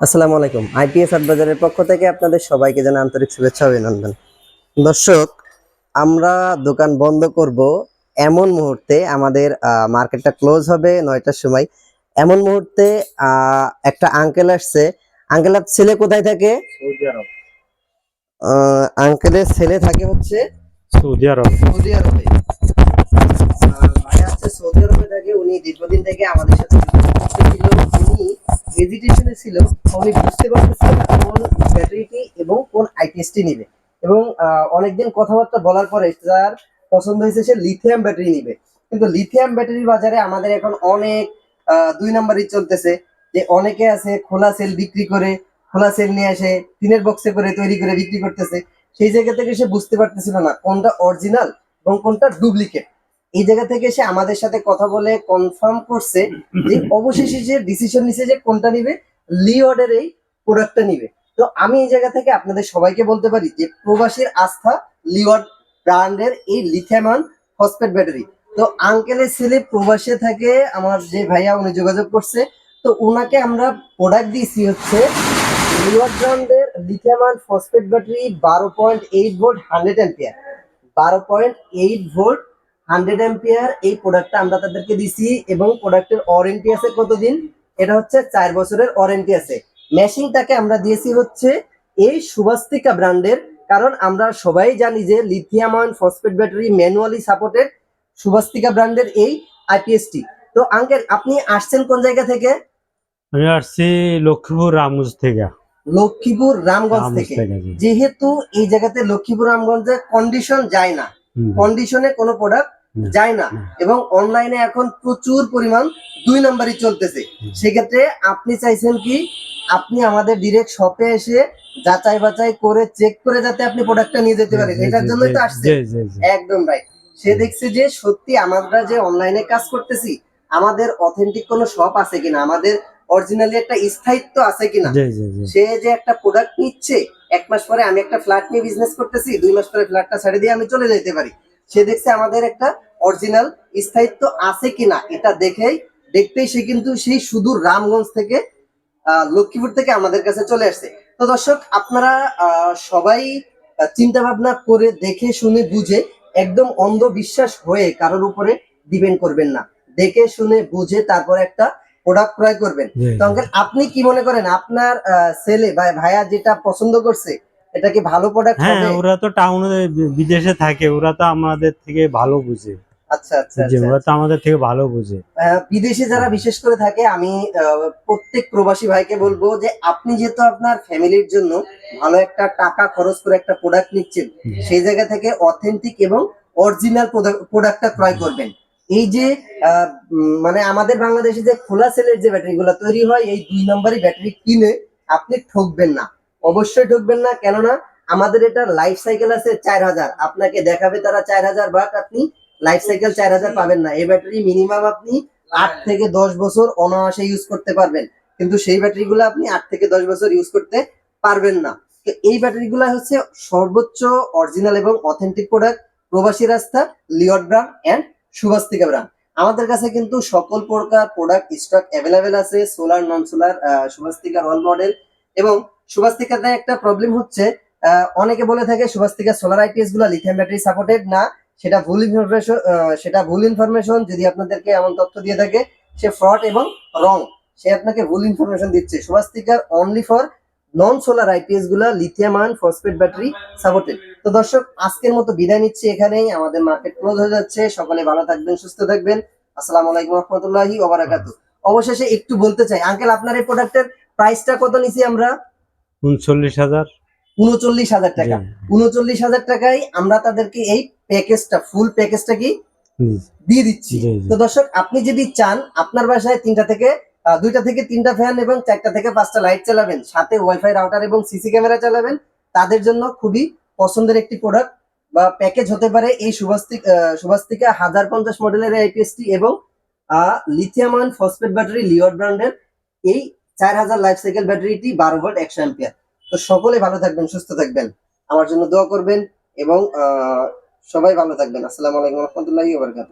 আসসালামু আলাইকুম। আইপিএস বাজারের পক্ষ থেকে আপনাদের সবাইকে জানাই আন্তরিক শুভেচ্ছা অভিনন্দন। দর্শক আমরা দোকান বন্ধ করব এমন মুহূর্তে আমাদের মার্কেটটা ক্লোজ হবে নয়টার সময়। এমন মুহূর্তে একটা আঙ্কেল আসছে। আঙ্কেল ছেলে কোথায় থাকে? সৌদি আরব। আহ, আঙ্কেলের ছেলে থাকে হচ্ছে সৌদি আরব। সৌদি আরবে। সৌদি আরবে থাকে উনি দীর্ঘদিন থেকে আমাদের সাথে হেজিটেশনে ছিল উনি বুঝতে পারতেছিলেন কোন ব্যাটারিটি এবং কোন আইপিএসটি নিবে। এবং অনেকদিন কথাবার্তা বলার পরে তার পছন্দ হয়েছে সে লিথিয়াম ব্যাটারি নিবে। কিন্তু লিথিয়াম ব্যাটারির বাজারে আমাদের এখন অনেক দুই নাম্বারই চলতেছে। যে অনেকে আছে খোলা সেল বিক্রি করে, খোলা সেল নিয়ে আসে টিনের বক্সে করে তৈরি করে বিক্রি করতেছে। সেই জায়গা থেকে সে বুঝতে পারতেছিল না কোনটা অরিজিনাল এবং কোনটা ডুপ্লিকেট এই জায়গা থেকে সে আমাদের সাথে কথা বলে কনফার্ম করছে যে অবশেষে যে ডিসিশন নিছে যে কোনটা নিবে লিওডের এই প্রোডাক্টটা নিবে। তো আমি এই জায়গা থেকে আপনাদের সবাইকে বলতে পারি যে প্রবাসীর আস্থা লিওড ব্র্যান্ডের এই লিথিয়াম ফসফেট ব্যাটারি তো আঙ্কেলের ছেলে প্রবাসে থাকে আমার যে ভাইয়া উনি যোগাযোগ করছে। তো ওনাকে আমরা প্রোডাক্ট দিয়েছি হচ্ছে লিওড ব্র্যান্ডের লিথিয়াম ফসফেট ব্যাটারি বারো point eight volt hundred ampere বারো point eight volt hundred ampere এই প্রোডাক্টটা আমরা তাদেরকে দিছি এবং প্রোডাক্টের ওয়ারেন্টি আছে কতদিন? এটা হচ্ছে চার বছরের ওয়ারেন্টি আছে। মেশিনটাকে আমরা দিয়েছি হচ্ছে এই সুবাস্তিকা ব্র্যান্ডের কারণ আমরা সবাই জানি যে lithium ion phosphate battery manually supported Suvastika ব্র্যান্ডের এই আইপিএসটি তো আঙ্কেল আপনি আসছেন কোন জায়গা থেকে? আমি আসছি লক্ষ্মীপুর রামগঞ্জ থেকে। লক্ষ্মীপুর রামগঞ্জ থেকে। যেহেতু এই জায়গাতে লক্ষ্মীপুর রামগঞ্জে কন্ডিশন যায় না। কন্ডিশনে কোনো প্রোডাক্ট যায় না। এবং অনলাইনে এখন প্রচুর পরিমাণ দুই নাম্বারই চলতেছে। সেক্ষেত্রে আপনি চাইছেন কি আপনি আমাদের ডিরেক্ট শপে এসে যাচাই বাছাই করে চেক করে যাতে আপনি প্রোডাক্টটা নিয়ে যেতে পারেন। এটার জন্যই তো আসছে। একদম রাইট সে দেখছে যে সত্যি আমরা যে অনলাইনে কাজ করতেছি আমাদের অথেন্টিক কোনো শপ আছে কিনা? আমাদের অরিজিনালি একটা স্থায়িত্ব আছে কিনা। সে যে একটা প্রোডাক্ট নিচ্ছে এক মাস পরে আমি একটা ফ্ল্যাট নিয়ে বিজনেস করতেছি, দুই মাস পরে ফ্ল্যাটটা ছেড়ে দিয়ে আমি চলে যেতে পারি। সে দেখছে আমাদের একটা অরিজিনাল স্থায়িত্ব আছে কিনা, এটা দেখেই, দেখতেই সে কিন্তু সেই সুদূর রামগঞ্জ থেকে লক্ষ্মীপুর থেকে আমাদের কাছে চলে আসছে। তো দর্শক, আপনারা সবাই চিন্তা ভাবনা করে দেখে শুনে বুঝে, একদম অন্ধবিশ্বাস হয়ে কারোর উপরে ডিপেন্ড করবেন না। দেখে শুনে বুঝে তারপর একটা প্রোডাক্ট ক্রয় করবেন। তো আঙ্কেল আপনি কি মনে করেন আপনার ছেলে বা ভাইয়া যেটা পছন্দ করছে এটা কি ভালো প্রোডাক্ট হ্যাঁ ওরা তো টাউনে বিদেশে থাকে ওরা তো আমাদের থেকে ভালো বুঝে। আচ্ছা আচ্ছা আচ্ছা। ওরা তো আমাদের থেকে ভালো বুঝে। বিদেশে যারা বিশেষ করে থাকে আমি প্রত্যেক প্রবাসী ভাইকে বলব যে আপনি যেহেতু আপনার ফ্যামিলির জন্য ভালো একটা টাকা খরচ করে একটা প্রোডাক্ট নিচ্ছেন সেই জায়গা থেকে অথেন্টিক এবং অরিজিনাল প্রোডাক্টটা ক্রয় করবেন। এই যে মানে আমাদের বাংলাদেশে যে খোলা সেলের যে ব্যাটারি গুলো তৈরি হয়, এই দুই নম্বরই ব্যাটারি কিনে আপনি ঠকবেন না। অবশ্যই ঠকবেন না, কেননা আমাদের এটা লাইফ সাইকেল আছে চার হাজার। আপনাকে দেখাবে তারা চার হাজার বাট আপনি লাইফ সাইকেল চার হাজার পাবেন না। এই ব্যাটারি মিনিমাম আপনি আট থেকে দশ বছর অনায়াসে ইউজ করতে পারবেন। কিন্তু সেই ব্যাটারি গুলো আপনি আট থেকে দশ বছর ইউজ করতে পারবেন না। তো এই ব্যাটারি গুলো হচ্ছে সর্বোচ্চ অরিজিনাল এবং অথেন্টিক প্রোডাক্ট প্রবাসী রাস্তা লিওড ব্র্যান্ড অ্যান্ড সুভাস্তিকা ব্র্যান্ড আমাদের কাছে কিন্তু সকল প্রকার প্রোডাক্ট স্টক অ্যাভেলেবেল আছে solar non solar Suvastika role model এবং সুভাস্তিকাতে একটা প্রবলেম হচ্ছে অনেকে বলে থাকে সুভাস্তিকা সোলার আইপিএসগুলো লিথিয়াম ব্যাটারি সাপোর্টেড না, সেটা ভুল ইনফরমেশন সেটা ভুল ইনফরমেশন যদি আপনাদেরকে এমন তথ্য দিয়ে থাকে, সে ফ্রড এবং রং সে আপনাকে ভুল ইনফরমেশন দিচ্ছে। সুভাস্তিকার only for non solar আইপিএসগুলা lithium ion phosphate battery supported তো দর্শক আজকের মতো বিদায় নিচ্ছি এখানেই। আমাদের মার্কেট ক্লোজ হয়ে যাচ্ছে। সকলে ভালো থাকবেন সুস্থ থাকবেন। আসসালামু আলাইকুম রহমতুল্লাহি ওবারাকাতু। অবশেষে একটু বলতে চাই আঙ্কেল আপনার এই প্রোডাক্টের প্রাইসটা কত নিছি আমরা? উনচল্লিশ হাজার। উনচল্লিশ হাজার টাকা। উনচল্লিশ হাজার টাকায় আমরা তাদেরকে এই প্যাকেজটা ফুল প্যাকেজটা কি? দিয়ে দিচ্ছি। তো দর্শক আপনি যদি চান আপনার বাসায় তিনটা থেকে দুইটা থেকে তিনটা ফ্যান এবং চারটা থেকে পাঁচটা লাইট চালাবেন সাথে ওয়াইফাই রাউটার এবং সিসি ক্যামেরা চালাবেন তাদের জন্য খুবই পছন্দের একটি প্রোডাক্ট বা প্যাকেজ হতে পারে এই সুভাস্তিক সুভাস্তিকা হাজার পঞ্চাশ মডেলের আইপিএসটি এবং লিথিয়াম আয়ন ফসফেট ব্যাটারি লিওর ব্র্যান্ডের এই চার হাজার লাইফ সাইকেল ব্যাটারিটি বারো ভোল্ট একশো অ্যাম্পিয়ার তো সকলে ভালো থাকবেন, সুস্থ থাকবেন। আমার জন্য দোয়া করবেন এবং সবাই ভালো থাকবেন। আসসালামু আলাইকুম রহমতুল্লাহি